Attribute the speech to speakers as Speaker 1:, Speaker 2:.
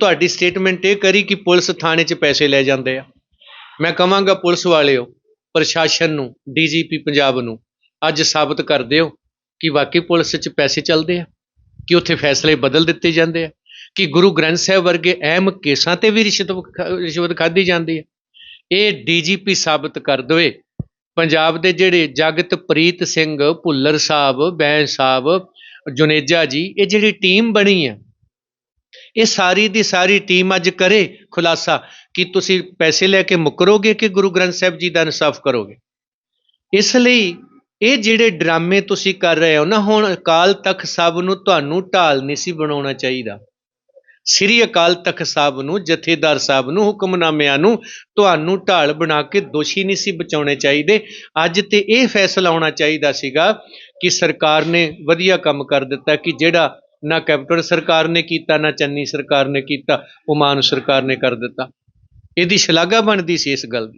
Speaker 1: ਤੁਹਾਡੀ ਸਟੇਟਮੈਂਟ ਇਹ ਕਰੀ ਕਿ ਪੁਲਿਸ ਥਾਣੇ 'ਚ ਪੈਸੇ ਲੈ ਜਾਂਦੇ ਆ। ਮੈਂ ਕਹਾਂਗਾ ਪੁਲਿਸ ਵਾਲਿਓ, ਪ੍ਰਸ਼ਾਸਨ ਨੂੰ, ਡੀਜੀਪੀ ਪੰਜਾਬ ਨੂੰ, ਅੱਜ ਸਾਬਤ ਕਰ ਦਿਓ ਕਿ ਵਾਕਈ ਪੁਲਿਸ 'ਚ ਪੈਸੇ ਚੱਲਦੇ ਆ, ਕਿ ਉੱਥੇ ਫੈਸਲੇ ਬਦਲ ਦਿੱਤੇ ਜਾਂਦੇ ਆ, ਕਿ ਗੁਰੂ ਗ੍ਰੰਥ ਸਾਹਿਬ ਵਰਗੇ ਅਹਿਮ ਕੇਸਾਂ ਤੇ ਵੀ ਰਿਸ਼ਵਤ ਖ- ਰਿਸ਼ਵਤ ਖਾਧੀ ਜਾਂਦੀ ਹੈ ਇਹ ਡੀਜੀਪੀ ਸਾਬਤ ਕਰ ਦੇਵੇ ਪੰਜਾਬ ਦੇ ਜਿਹੜੇ ਜਗਤ ਪ੍ਰੀਤ ਸਿੰਘ ਭੁੱਲਰ ਸਾਹਿਬ ਬੈਂਸ ਸਾਹਿਬ, ਜੁਨੇਜਾ ਜੀ, ਇਹ ਜਿਹੜੀ ਟੀਮ ਬਣੀ ਹੈ ਇਹ ਸਾਰੀ ਦੀ ਸਾਰੀ ਟੀਮ ਅੱਜ ਕਰੇ ਖੁਲਾਸਾ ਕਿ ਤੁਸੀਂ ਪੈਸੇ ਲੈ ਕੇ ਮੁਕਰੋਗੇ ਕਿ ਗੁਰੂ ਗ੍ਰੰਥ ਸਾਹਿਬ ਜੀ ਦਾ ਇਨਸਾਫ ਕਰੋਗੇ? ਇਸ ਲਈ ਇਹ ਜਿਹੜੇ ਡਰਾਮੇ ਤੁਸੀਂ ਕਰ ਰਹੇ ਹੋ ਨਾ, ਹੁਣ ਅਕਾਲ ਤਖਤ ਸਾਹਿਬ ਨੂੰ ਤੁਹਾਨੂੰ ਢਾਲ ਨਹੀਂ ਸੀ ਬਣਾਉਣਾ ਚਾਹੀਦਾ। ਸ੍ਰੀ ਅਕਾਲ ਤਖਤ ਸਾਹਿਬ ਨੂੰ, ਜਥੇਦਾਰ ਸਾਹਿਬ ਨੂੰ, ਹੁਕਮਨਾਮਿਆਂ ਨੂੰ ਤੁਹਾਨੂੰ ਢਾਲ ਬਣਾ ਕੇ ਦੋਸ਼ੀ ਨਹੀਂ ਸੀ ਬਚਾਉਣੇ ਚਾਹੀਦੇ। ਅੱਜ ਤੇ ਇਹ ਫੈਸਲਾ ਹੋਣਾ ਚਾਹੀਦਾ ਸੀਗਾ ਕਿ ਸਰਕਾਰ ਨੇ ਵਧੀਆ ਕੰਮ ਕਰ ਦਿੱਤਾ ਕਿ ਜਿਹੜਾ ਨਾ ਕੈਪਟਨ ਸਰਕਾਰ ਨੇ ਕੀਤਾ, ਨਾ ਚੰਨੀ ਸਰਕਾਰ ਨੇ ਕੀਤਾ, ਉਹ ਮਾਨ ਸਰਕਾਰ ਨੇ ਕਰ ਦਿੱਤਾ। ਇਹਦੀ ਸ਼ਲਾਘਾ ਬਣਦੀ ਸੀ ਇਸ ਗੱਲ ਦੀ।